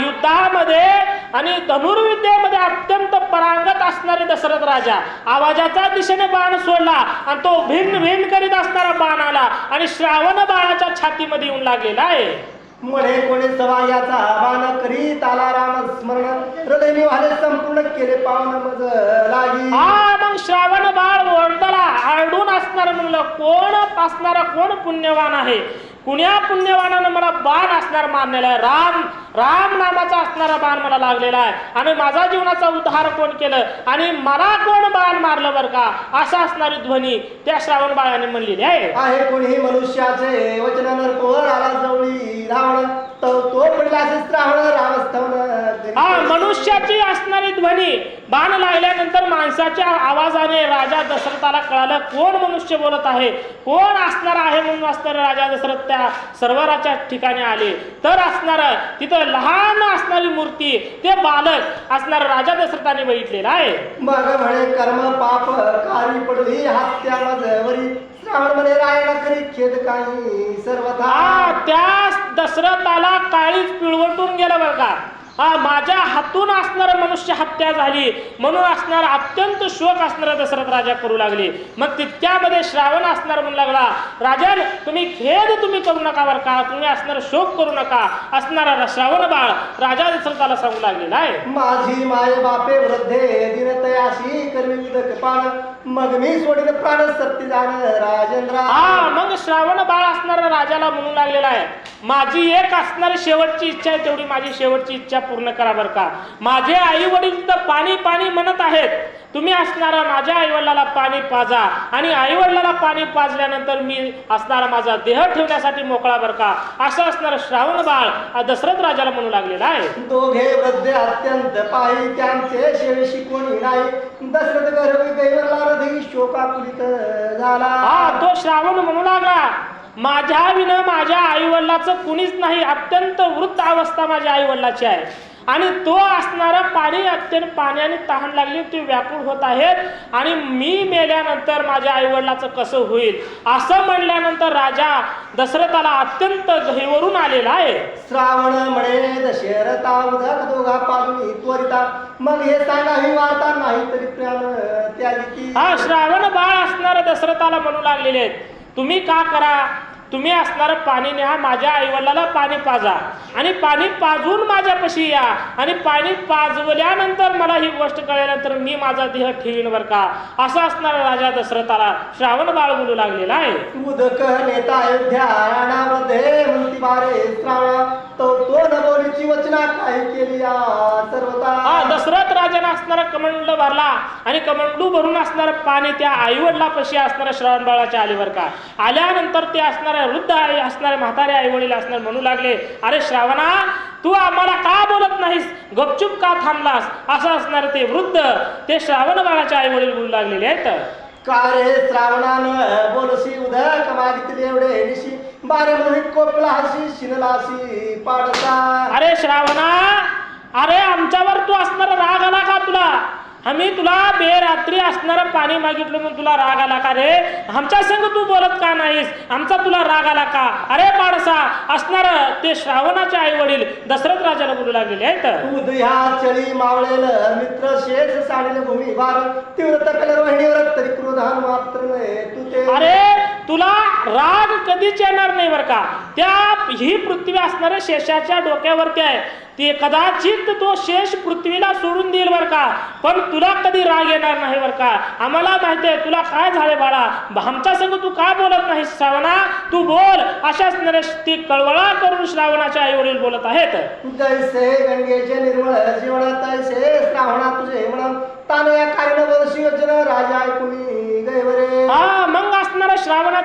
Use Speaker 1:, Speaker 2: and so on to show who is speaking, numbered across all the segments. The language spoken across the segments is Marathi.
Speaker 1: युद्धामध्ये आणि धनुर्विद्येमध्ये अत्यंत परांगत असणारे दशरथ राजा आवाजाच्या दिशेने बाण सोडला आणि तो भिन्न भिन्न करीत असणारा बाण आला आणि श्रावण बाळाच्या छातीमध्ये येऊन लागलेला आहे.
Speaker 2: म्हणे कोणी सवा याचा बाण करीत आला राम स्मरण हृदय निवाले संपूर्ण केले पावन मज लागी.
Speaker 1: हा मग श्रावण बाळ म्हणलं कोण असणारा कोण पुण्यवान आहे? कुण्या पुण्यवानानं मला बाण असणार मानलेला आहे? राम राम नामाचा असणारा बाण मला लागलेला आहे. आणि माझा जीवनाचा उद्धार कोण केलं? आणि मला कोण बाण मारलं बरं का? असा असणारी ध्वनी त्या श्रावण बाळाने म्हणलेली आहे.
Speaker 2: आहे कोणी मनुष्याचे वचन कोण आला जवळी. रावण तो तो पडला असे श्रावण रामस्तवन
Speaker 1: हा मनुष्याची असणारी ध्वनी बाण लागल्यानंतर माणसाच्या आवाजाने राजा दशरथाला कळालं कोण मनुष्य बोलत आहे कोण असणार आहे म्हणून असणार राजा दशरथ त्या सरोवराच्या ठिकाणी आले. तर असणार तिथं लहान असणारी मूर्ती ते बालक असणार राजा दशरथाने बघितलेला आहे.
Speaker 2: मग म्हणे कर्म पाप कारी पडली हात्या मजवरी श्रावण म्हणे रायणा करी खेद काही सर्वथा.
Speaker 1: त्या दशरथाला काळीच पिळवटून गेलं बरं का हा माझ्या हातून असणार मनुष्य हत्या झाली. म्हणून असणार अत्यंत शोक असणारा दशरथ राजा करू लागले. मग तितक्यामध्ये श्रावण असणार म्हणू लागला. राजन तुम्ही खेद तुम्ही करू नका बरं का? तुम्ही असणार शोक करू नका. असणारा श्रावण बाळ. राजा दशरथाला सांगू लागलेला आहे
Speaker 2: माझी माय बापे वृद्धे दिनतयाशी कर्मी उदक मग मी सोडील प्राण सत्य जाण राजेंद्र.
Speaker 1: हा मग श्रावण बाळ असणारा राजाला म्हणू लागलेला आहे. माझी एक असणारी शेवटची इच्छा आहे तेवढी माझी शेवटची इच्छा पूर्ण करा बरं का. माझे आई वडील तर पाणी पाणी म्हणत आहेत. तुम्ही असणारा माझ्या आई वडिलाला पाणी पाजा आणि आई वडिलाला पाणी पाजल्यानंतर मी असणारा माझा देह ठेवण्यासाठी मोकळा बरं का? असं असणारं श्रावण बाळ हा दशरथ राजाला म्हणू लागलेला आहे.
Speaker 2: दोघे वृद्धे अत्यंत पायी त्यांचे शेवेशी कोणी नाही दशरथ गर्भ शोकाकुलित झाला.
Speaker 1: हा तो श्रावण म्हणू लागला. माझ्या विन माझ्या आई वडिलाचं कुणीच नाही अत्यंत वृत्त अवस्था माझ्या आई वडिलाची आहे. आणि तो असणारा पाणी अत्यंत पाण्याने तहान लागली ते व्याकुळ होत आहेत. आणि मी मेल्यानंतर माझ्या आई वडिलाचं कसं होईल? असं म्हणल्यानंतर राजा दशरथाला अत्यंत घहीवरून आलेला आहे.
Speaker 2: श्रावण म्हणे दशरथा उदक दोघा पालुनी त्वरिता. मग हे सांगा ही वार्ता नाही तरी त्यागी
Speaker 1: हा श्रावण बाळ असणाऱ्या दशरथाला म्हणू लागलेले आहेत. तुम्ही का करा? तुम्ही असणारं पाणी न्या माझ्या आईवडिलाला पाणी पाजा. आणि पाणी पाजून माझ्यापाशी या. आणि पाणी पाजवल्यानंतर मला ही गोष्ट कळल्यानंतर मी माझा देह ठेवीन बर का? असं असणारा राजा दशरथाला श्रावण बाळ बोलू लागलेला आहे.
Speaker 2: उदक नेता अयोध्या वचना काय केली सर्वता
Speaker 1: हा दशरथ राजाने असणारा कमंड भरला आणि कमंडू भरून असणारं पाणी त्या आईवडिलापाशी असणाऱ्या श्रावण बाळाच्या आलीवर का? आल्यानंतर ते असणाऱ्या वृद्ध आई असणारे म्हातारे आई वडील असणार म्हणू लागले अरे श्रावणा तू आम्हाला का बोलत नाहीस? गपचूप का थांबलास? असं असणार ते वृद्ध ते श्रावण बाळाच्या आई वडील बोलू लागलेले आहेत.
Speaker 2: का रे श्रावणानं? बोलशी उदक मागितले एवढे निशी बारे म्हणून कोपला हसी शिनलाशी पाडसा.
Speaker 1: अरे श्रावणा अरे आमच्यावर तू असणारा राग आला का तुला? आम्ही तुला बेरात्री असणारं पाणी मागितलं म्हणून तुला राग आला का रे? आमच्या संग तू बोलत का नाहीस? आमचा तुला राग आला का? अरे पाडसा असणार ते श्रावणाचे आई वडील दशरथ राजाला बोलू लागलेले आहेत.
Speaker 2: तू ह्या चळी मावळेल मित्र शेष साडील भूमी बार तीव्र तकल रोहिणीवर तरी क्रोधान मात्र तू ते
Speaker 1: अरे तुला राग कधीच येणार नाही बरं का? त्या ही पृथ्वी असणाऱ्या शेषाच्या डोक्यावरती आहे. ते कदाचित तो शेष पृथ्वीला सोडून देईल बरं का? पण तुला कधी राग येणार नाही बरं का? आम्हाला माहिती आहे तुला काय झाले बाळा? आमच्या संग तू का बोलत नाही श्रावणा? तू बोल अशा नरेश ती कळवळा करून श्रावणाच्या आई वडील बोलत आहेत.
Speaker 2: गंगेचे निर्मळ श्रावणा तुझे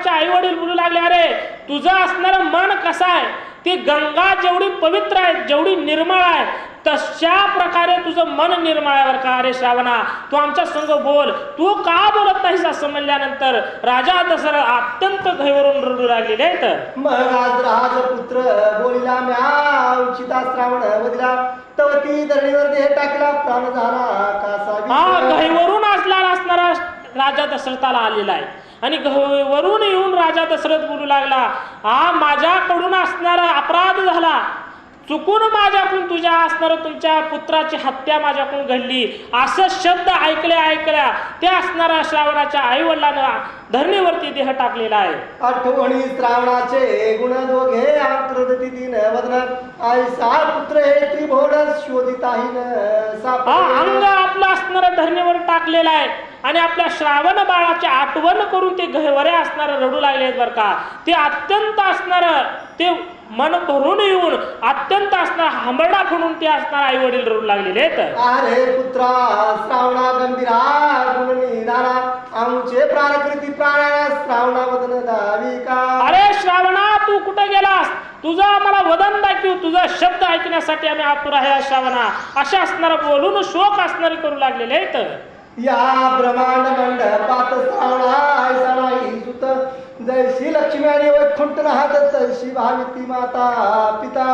Speaker 1: श्रावणाचे आई वडील बोलू लागले अरे तुझं असणारं मन कसं आहे? ती गंगा जेवढी पवित्र आहे जेवढी निर्मळ आहे तशा प्रकारे तुझं मन निर्मळ आहे का? अरे श्रावणा तू आमच्या संग बोल. तू का बोलत नाहीस? असं म्हणल्यानंतर राजा दसरा अत्यंत घैवरून रडू लागलेले आहेत.
Speaker 2: मग आज राजपुत्र बोलिला म्या उचिता श्रावण वदिला तव ती धरणीवर देह टाकला. प्राण झाला कासा
Speaker 1: हा. गहीवरून असला असणारा राजा दशरथाला आलेला आहे. आणि वरून येऊन राजा दशरथ बोलू लागला हा माझ्याकडून असणारा अपराध झाला. चुकून माझ्याकडून तुझ्या असणार तुमच्या पुत्राची हत्या माझ्याकडून घडली. असं शब्द ऐकल्या ऐकल्या त्या असणाऱ्या श्रावणाच्या आई वडिलांना धरणीवरती देह टाकलेला आहे.
Speaker 2: आठवणी श्रावणाचे गुण दोघे आंतरदती दिन वदन आई सा पुत्र हे त्रिभुवन शोधिताहीन
Speaker 1: हा
Speaker 2: सापडे.
Speaker 1: अंग असणारं धरणीवर टाकलेलं आहे. आणि आपल्या श्रावण बाळाची आठवण करून ते गहवरे असणारं रडू लागले आहेत बरं का. ते अत्यंत असणारं ते मन भरून येऊन अत्यंत असणार हंबरडा म्हणून ते असणार आई वडील रडू लागलेले आहेत.
Speaker 2: अरे पुत्रा श्रावणा गंभीरा गुण आमचे प्राणकृती प्राणाया श्रावणा वदन
Speaker 1: अरे श्रावणा तू कुठे गेलास? तुझं आम्हाला वदन दाखव तुझा शब्द ऐकण्यासाठी आम्ही आतुर आहे श्रावणा अशा असणार बोलून शोक असणारे करू लागलेले आहेत.
Speaker 2: या ब्रह्मांड मंडपात सुत जैशी लक्ष्मी आणि वैकुंठ राहत तैशी भाविती माता पिता.